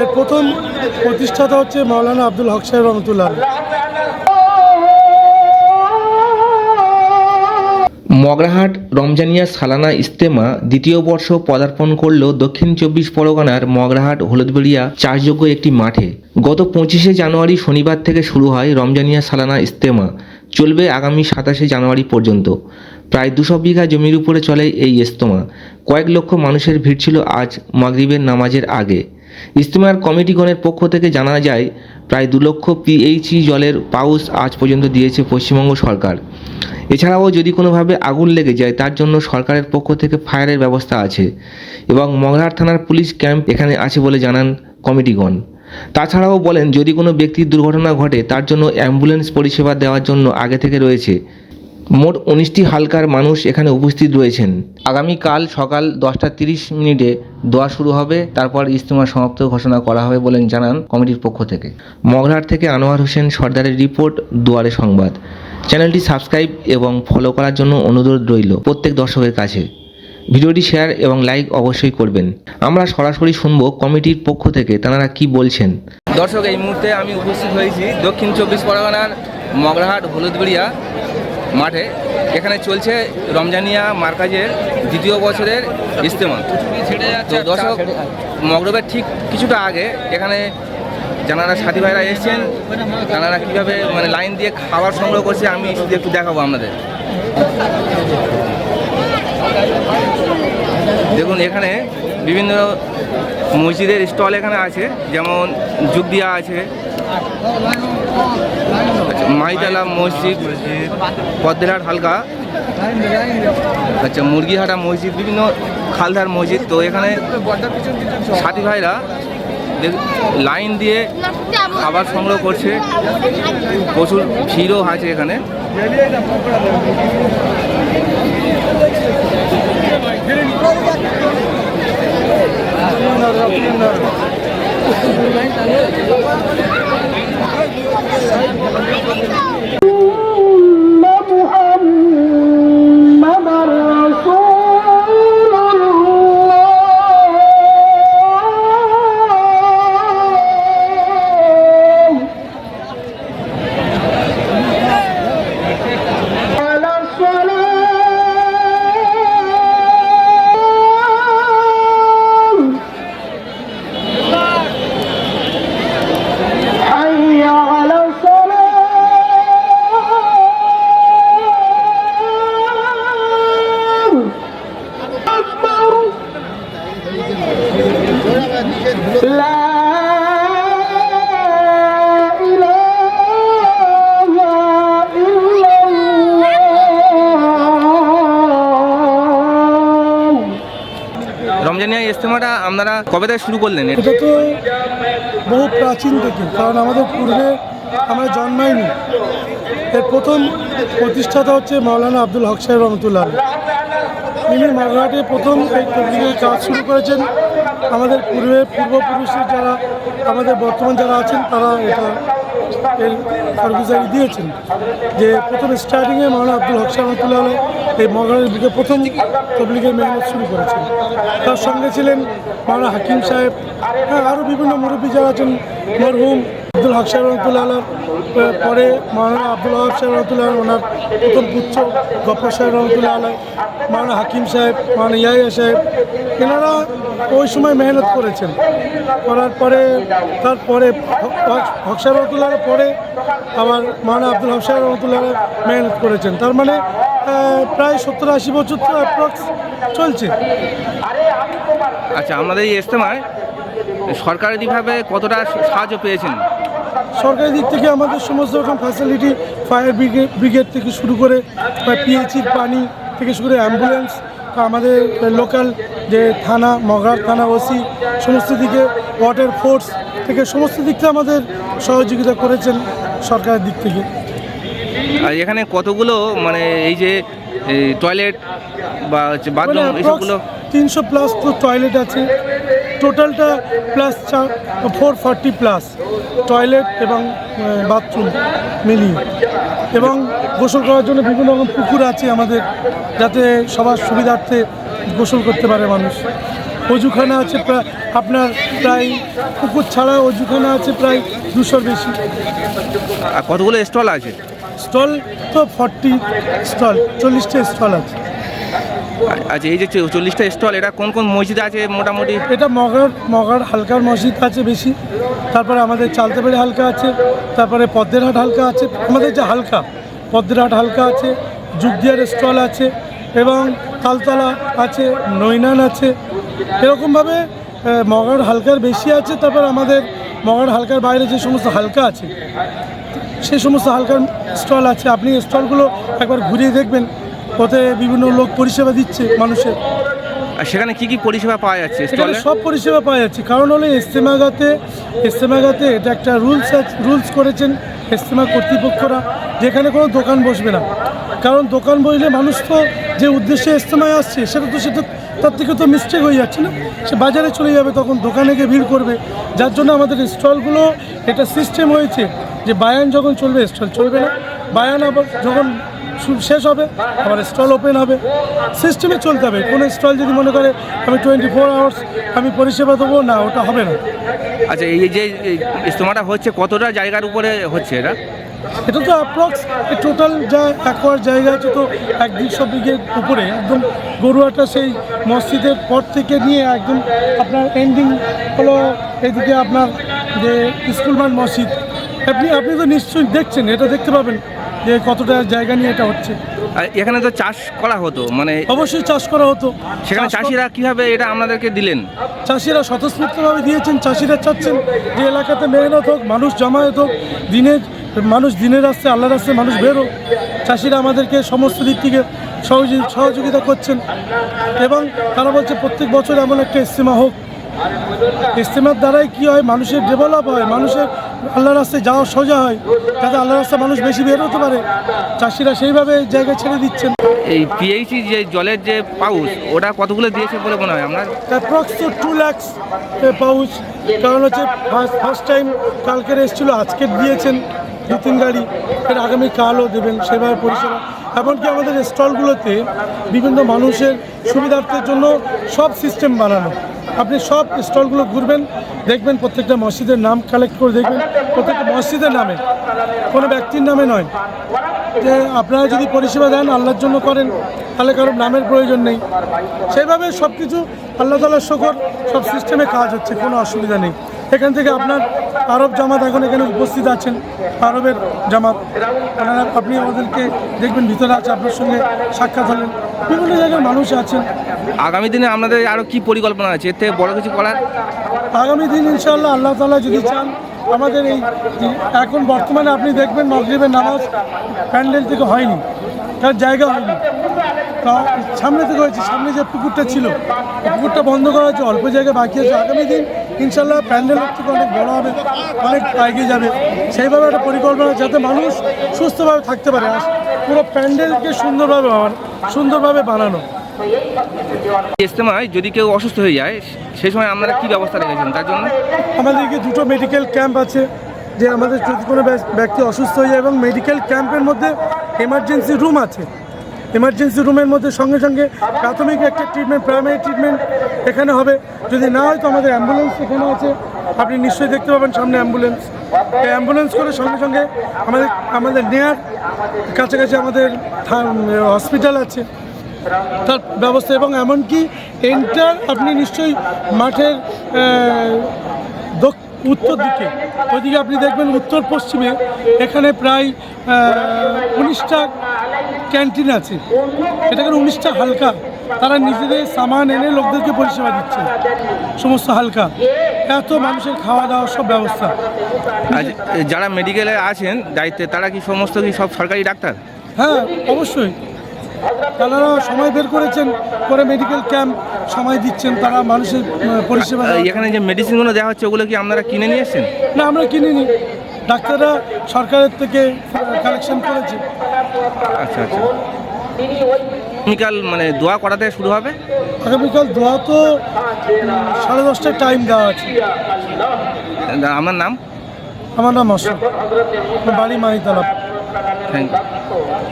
এর প্রথম প্রতিষ্ঠাতা হচ্ছে মাওলানা আব্দুল হক সাহেব রহমতুল্লাহ। মগরাহাট রমজানিয়া সালানা ইস্তেমা দ্বিতীয় বর্ষ পদার্পণ করল দক্ষিণ চব্বিশ পরগনার মগরাহাট হলুদবেড়িয়া চাষযোগ্য একটি মাঠে। গত পঁচিশে জানুয়ারি শনিবার থেকে শুরু হয় রমজানিয়া সালানা ইস্তেমা। চলবে আগামী সাতাশে জানুয়ারি পর্যন্ত। প্রায় দুশো বিঘা জমির উপরে চলে এই ইস্তেমা। কয়েক লক্ষ মানুষের ভিড় ছিল আজ মাগরিবের নামাজের আগে। ইস্তেমার কমিটিগণের পক্ষ থেকে জানা যায়, প্রায় দু লক্ষ পিএইচই জলের পাউস আজ পর্যন্ত দিয়েছে পশ্চিমবঙ্গ সরকার। এছাড়াও যদি কোনোভাবে আগুন লেগে যায়, তার জন্য সরকারের পক্ষ থেকে ফায়ারের ব্যবস্থা আছে এবং মগরাহাট থানার পুলিশ ক্যাম্প এখানে আছে বলে জানান কমিটিগণ। তাছাড়াও বলেন, যদি কোনো ব্যক্তির দুর্ঘটনা ঘটে, তার জন্য অ্যাম্বুলেন্স পরিষেবা দেওয়ার জন্য আগে থেকে রয়েছে। মোট উনিশটি হালকার মানুষ এখানে উপস্থিত রয়েছেন। আগামীকাল সকাল দশটা তিরিশ মিনিটে দোয়া শুরু হবে, তারপর ইজতেমা সমাপ্ত ঘোষণা করা হবে বলেন জানান কমিটির পক্ষ থেকে। মগরাহাট থেকে আনোয়ার হোসেন সর্দারের রিপোর্ট, দুয়ারে সংবাদ। চ্যানেলটি সাবস্ক্রাইব এবং ফলো করার জন্য অনুরোধ রইল প্রত্যেক দর্শকের কাছে। ভিডিওটি শেয়ার এবং লাইক অবশ্যই করবেন। আমরা সরাসরি শুনব কমিটির পক্ষ থেকে তারা কি বলছেন। দর্শক, এই মুহূর্তে আমি উপস্থিত হয়েছি দক্ষিণ চব্বিশ পরগনার মগরাহাট হলুদবেড়িয়া মাঠে। এখানে চলছে রমজানিয়া মার্কাজের দ্বিতীয় বছরের ইস্তেমা। তো দর্শক, মগরবের ঠিক কিছুটা আগে এখানে যারা সাথী ভাইরা এসছেন। তারা কীভাবে মানে লাইন দিয়ে খাবার সংগ্রহ করছে আমি শুধু একটু দেখাবো আপনাদের। দেখুন, এখানে বিভিন্ন মসজিদের স্টল এখানে আছে, যেমন যুগদিয়া আছে। আচ্ছা মাইতালা মসজিদ পদ্মহাট হালকা। আচ্ছা মুরগিহাটা মসজিদ, বিভিন্ন খালদার মসজিদ। তো এখানে সাথী ভাইরা লাইন দিয়ে খাবার সংগ্রহ করছে। প্রচুর ভিড়ও আছে এখানে। রমজানিয়া ইস্তেমাটা আপনারা কবে থেকে শুরু করলেন? এটা তো বহু প্রাচীন থেকে, কারণ আমাদের পূর্বে আমরা জন্মাইনি। এর প্রথম প্রতিষ্ঠাতা হচ্ছে মাওলানা আব্দুল হক সাহেব রহমতুল্লাহ। তিনি মাগরাটে প্রথম এই তবলিগের কাজ শুরু করেছেন। আমাদের পূর্বে পূর্বপুরুষের যারা, আমাদের বর্তমান যারা আছেন, তারা এটা এর দিয়েছেন যে প্রথম স্টার্টিংয়ে মাওলানা আব্দুল হক সাহেব রহমতুল্লাহ এই মহানের বিকে প্রথম তবলিগের মেহনত শুরু করেছেন। তার সঙ্গে ছিলেন মাওলানা হাকিম সাহেব হ্যাঁ আরও বিভিন্ন মুরব্বী যারা আছেন, মরহুম আব্দুল হক সাহেব রহমতুল্লাহ পরে মাওলানা আব্দুল হক সাহেব রহমতুল্লাহ ওনার প্রথম পুচ্ছ গফর সাহেব রহমতুল্লাহ আলাই মাওলানা হাকিম সাহেব, মাওলানা ইয়াহিয়া সাহেব, এনারা ওই সময় মেহনত করেছেন। করার পরে, তারপরে হক- সাহেব রহমতুল্লাহ পরে আবার মাওলানা আব্দুল হক সাহেব রহমতুল্লাহ মেহনত করেছেন। তার মানে প্রায় সত্তর আশি বছর তো অ্যাপ্রক্স চলছে। আচ্ছা আমাদের এই ইস্তেমায় সরকারিভাবে কতটা সাহায্য পেয়েছেন? সরকারি দিক থেকে আমাদের সমস্ত রকম ফ্যাসিলিটি ফায়ার ব্রিগেড ব্রিগেড থেকে শুরু করে বা পিএইচির পানি থেকে শুরু করে অ্যাম্বুলেন্স আমাদের লোকাল যে থানা মগরার থানা ওসি সমস্ত দিকে ওয়াটার ফোর্স থেকে সমস্ত দিক থেকে আমাদের সহযোগিতা করেছেন সরকারের দিক থেকে। আর এখানে কতগুলো মানে এই যে টয়লেট বা হচ্ছে বাথরুম এসবগুলো? তিনশো প্লাস তো টয়লেট আছে। টোটালটা plus four forty plus toilet এবং বাথরুম মিলিয়ে। এবং গোসল করার জন্য বিভিন্ন রকম পুকুর আছে আমাদের যাতে সবার সুবিধার্থে গোসল করতে পারে মানুষ। অজুখানা আছে প্রায় আপনার প্রায় পুকুর ছাড়া অজুখানা আছে প্রায় দুশোর বেশি। আর কতগুলো স্টল আছে? স্টল তো ফর্টি স্টল চল্লিশটা স্টল আছে। আচ্ছা এই যে চল্লিশটা স্টল, এটা কোন কোন মসজিদে আছে মোটামুটি? এটা মগার মগার হালকার মসজিদ আছে বেশি। তারপরে আমাদের চালতেবাড়ি হালকা আছে, তারপরে পদ্মেরহাট হালকা আছে, আমাদের যে হালকা, পদ্মেরহাট হালকা আছে, যুগদিয়ার স্টল আছে, এবং তালতলা আছে, নৈনান আছে। এরকমভাবে মগার হালকার বেশি আছে, তারপর আমাদের মগার হালকার বাইরে যে সমস্ত হালকা আছে সেই সমস্ত হালকার স্টল আছে। আপনি স্টলগুলো একবার ঘুরিয়ে দেখবেন। ওতে বিভিন্ন লোক পরিষেবা দিচ্ছে মানুষের। আর সেখানে কি কি পরিষেবা পাওয়া যাচ্ছে এখানে সব পরিষেবা পাওয়া যাচ্ছে। কারণ হলো ইস্তেমাগাতে ইস্তেমাগাতে এটা একটা রুলস রুলস করেছেন ইস্তেমা কর্তৃপক্ষরা যেখানে কোনো দোকান বসবে না। কারণ দোকান বসলে মানুষ তো যে উদ্দেশ্যে ইস্তেমায় আসছে সেটা তো সেটা তার থেকে তো মিস্টেক হয়ে যাচ্ছে না। সে বাজারে চলে যাবে তখন দোকানে গিয়ে ভিড় করবে। যার জন্য আমাদের স্টলগুলো এটা সিস্টেম হয়েছে যে বায়ান যখন চলবে স্টল চলবে না। বায়ান আবার যখন শেষ হবে আবার স্টল ওপেন হবে। সিস্টেমে চলতে হবে। কোনো স্টল যদি মনে করে আমি টোয়েন্টি ফোর আওয়ার্স আমি পরিষেবা দেবো না ওটা হবে না। আচ্ছা এই যে ইস্তমাটা হচ্ছে কতটা জায়গার উপরে হচ্ছে এটা? এটা তো অ্যাপ্রক্স টোটাল যা একর জায়গা আছে তো এক দুশো বিঘের উপরে। একদম গরুয়াটা সেই মসজিদের পর থেকে নিয়ে একদম আপনার এন্ডিং হলো এদিকে আপনার যে স্কুল মাঠ মসজিদ। আপনি আপনি তো নিশ্চয়ই দেখছেন এটা দেখতে পাবেন। যে কতটা জায়গা নিয়ে এটা হচ্ছে। আর এখানে তো চাষ করা হতো মানে অবশ্যই চাষ করা হতো। সেখানে চাষিরা কীভাবে এটা আপনাদেরকে দিলেন? চাষিরা স্বতঃস্ফূর্তভাবে দিয়েছেন চাষিরা চাচ্ছেন যে এলাকাতে মেহনত হোক মানুষ জমায়েত হোক দিনের মানুষ দিনের রাস্তায় আল্লাহ রাস্তায় মানুষ বেরো চাষিরা আমাদেরকে সমস্ত দিক থেকে সহযোগি- সহযোগিতা করছেন। এবং তারা বলছে প্রত্যেক বছর এমন একটা ইস্তেমা হোক ইস্তেমার দ্বারাই কী হয়? মানুষের ডেভেলপ হয় মানুষের আল্লাহ রাস্তায় যাওয়া সোজা হয় যাতে আল্লাহ রাস্তায় মানুষ বেশি বের হতে পারে। চাষিরা সেইভাবে জায়গা ছেড়ে দিচ্ছেন এই পিএইচি যে জলের যে পাউচ ওটা কতগুলো দিয়েছে বলে মনে হয় আপনার? Approx two lakhs pouch. কারণ হচ্ছে ফার্স্ট ফার্স্ট টাইম কালকের এসেছিল আজকে দিয়েছেন দু তিন গাড়ি। এর আগামী কালও দেবেন সেভাবে পরিষেবা। এমনকি আমাদের স্টলগুলোতে বিভিন্ন মানুষের সুবিধার্থের জন্য সব সিস্টেম বানানো। আপনি সব স্টলগুলো ঘুরবেন, দেখবেন প্রত্যেকটা মসজিদের নাম কালেক্ট করে দেখবেন। প্রত্যেকটা মসজিদের নামে, কোনো ব্যক্তির নামে নয়। যে আপনারা যদি পরিষেবা দেন, আল্লাহর জন্য করেন, তাহলে কারোর নামের প্রয়োজন নেই। সেইভাবে সব কিছু আল্লাহ তালার শকর, সব সিস্টেমে কাজ হচ্ছে, কোনো অসুবিধা নেই। এখান থেকে আপনার আরব জামাত এখন এখানে উপস্থিত আছেন, আরবের জামাত। আপনি আমাদেরকে দেখবেন, ভিতরে আছে, আপনার সঙ্গে সাক্ষাৎ হলেন। বিভিন্ন জায়গায় মানুষ আছেন। আগামী দিনে আপনাদের আরও কি পরিকল্পনা আছে? এর থেকে বড় কিছু করার? আগামী দিন ইনশাল্লাহ আল্লাহ তালা যদি চান, আমাদের এই এখন বর্তমানে আপনি দেখবেন মগরিবের নামাজ প্যান্ডেল থেকে হয়নি, তার জায়গা হয়নি। তা সামনে থেকে হয়েছে, সামনে যে পুকুরটা ছিল, পুকুরটা বন্ধ করা হয়েছে, অল্প জায়গায় বাকি আছে। আগামী দিন ইনশাল্লাহ প্যান্ডেল থেকে অনেক বড় হবে, অনেক এগিয়ে যাবে। সেইভাবে একটা পরিকল্পনা যাতে মানুষ সুস্থভাবে থাকতে পারে। পুরো প্যান্ডেলকে সুন্দরভাবে সুন্দরভাবে বানানো। ইস্তেমায় যদি কেউ অসুস্থ হয়ে যায় সেই সময় আপনারা কি ব্যবস্থা রেখেছেন? তার জন্য? আমাদেরকে দুটো মেডিকেল ক্যাম্প আছে, যে আমাদের যদি কোনো ব্যক্তি অসুস্থ হয়ে যায় এবং মেডিকেল ক্যাম্পের মধ্যে এমার্জেন্সি রুম আছে। এমার্জেন্সি রুমের মধ্যে সঙ্গে সঙ্গে প্রাথমিক একটা ট্রিটমেন্ট প্রাইমারি ট্রিটমেন্ট এখানে হবে। যদি না হয় তো আমাদের অ্যাম্বুলেন্স এখানে আছে। আপনি নিশ্চয়ই দেখতে পাবেন সামনে অ্যাম্বুলেন্স অ্যাম্বুলেন্স করে সঙ্গে সঙ্গে আমাদের আমাদের নেয়ার কাছাকাছি আমাদের হসপিটাল আছে। তার ব্যবস্থা এবং এমনকি এন্টার আপনি নিশ্চয়ই মাঠের উত্তর দিকে। ওইদিকে আপনি দেখবেন উত্তর পশ্চিমে এখানে প্রায় উনিশটা ক্যান্টিন আছে। এটাকে উনিশটা হালকা। তারা নিজেদের সামান এনে লোকদেরকে পরিষেবা দিচ্ছে। সমস্ত হালকা। এত মানুষের খাওয়া দাওয়ার সব ব্যবস্থা। যারা মেডিকেলে আছেন দায়িত্বে তারা কি সমস্ত কি সব সরকারি ডাক্তার? হ্যাঁ অবশ্যই। তারা সময় বের করেছেন করে মেডিকেল ক্যাম্প সময় দিচ্ছেন তারা মানুষের পরিষেবা এখানে যে মেডিসিনগুলো দেওয়া হচ্ছে ওগুলো কি আপনারা কিনে নিয়ে এসছেন না আমরা কিনিনি। ডাক্তাররা সরকারের থেকে কালেকশন করেছে। আচ্ছা আচ্ছা। কেমিক্যাল মানে দোয়া করা থেকে শুরু হবে? আগামীকাল দোয়া তো সাড়ে দশটায় টাইম দেওয়া আছে। আমার নাম? আমার নাম অশোক। বাড়ি মানিতালাপ থ্যাংক ইউ